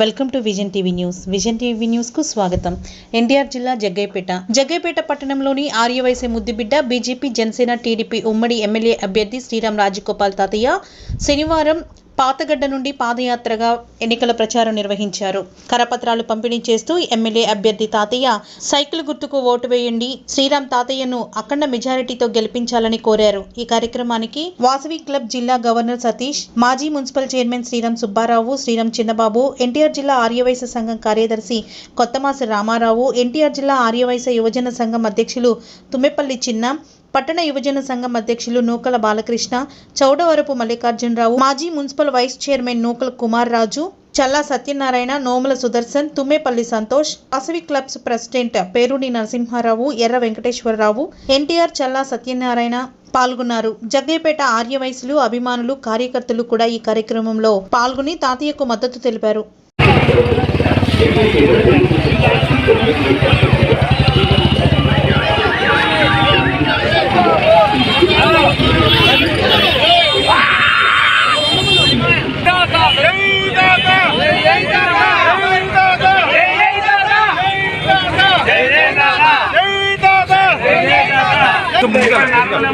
Welcome to Vision TV News. Vision TV న్యూస్కు స్వాగతం. ఎన్టీఆర్ జిల్లా జగ్గైపేట. జగ్గైపేట పట్టణంలోని ఆర్యవైశ్య ముద్దుబిడ్డ బీజేపీ జనసేన టీడీపీ ఉమ్మడి ఎమ్మెల్యే అభ్యర్థి శ్రీరామ్ రాజగోపాల్ తాతయ్య శనివారం పాతగడ్డ నుండి పాదయాత్రగా ఎన్నికల ప్రచారం నిర్వహించారు. కరపత్రాలు పంపిణీ చేస్తూ ఎమ్మెల్యే అభ్యర్థి తాతయ్య సైకిల్ గుర్తుకు ఓటు వేయండి శ్రీరామ్ తాతయ్యను అఖండ మెజారిటీతో గెలిపించాలని కోరారు. ఈ కార్యక్రమానికి వాసవి క్లబ్ జిల్లా గవర్నర్ సతీష్ మాజీ మున్సిపల్ చైర్మన్ శ్రీరామ్ సుబ్బారావు శ్రీరామ్ చిన్నబాబు ఎన్టీఆర్ జిల్లా ఆర్యవైశ్య సంఘం కార్యదర్శి కొత్తమాసి రామారావు ఎన్టీఆర్ జిల్లా ఆర్యవైశ్య యువజన సంఘం అధ్యక్షులు తుమ్మెపల్లి చిన్న పట్టణ యువజన సంఘం అధ్యక్షులు నూకల బాలకృష్ణ చౌడవరపు మల్లికార్జునరావు మాజీ municipal vice chairman Nukala Kumar Raju Challa Satyanarayana Nomula Sudarshan Thummepalli Santosh Vasavi clubs president పేరుని నరసింహారావు ఎర్ర వెంకటేశ్వరరావు ఎన్టీఆర్ చల్లా సత్యనారాయణ పాల్గొన్నారు. జగ్గేపేట ఆర్యవయసులు అభిమానులు కార్యకర్తలు కూడా ఈ కార్యక్రమంలో పాల్గొని తాతయ్యకు మద్దతు తెలిపారు.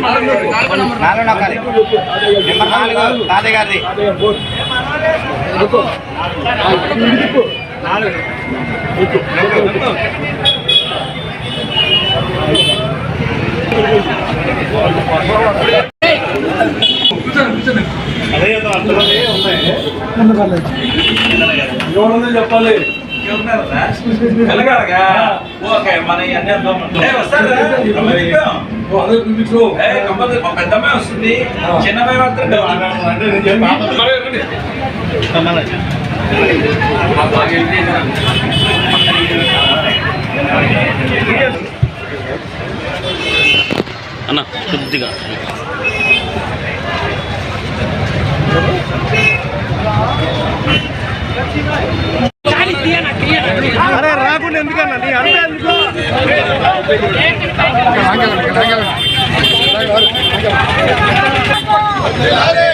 నాలుగు నొక్కాలి నెంబర్ నాలుగు తాతయ్య గారిది ఎవరన్నా చెప్పాలి కలగాలగా ఓకే మన వస్తారా? పెద్దమ్మాయి వస్తుంది. చిన్నమ్మాయి మాత్రం. అన్న కొద్దిగా ఆగండి, ఆగండి.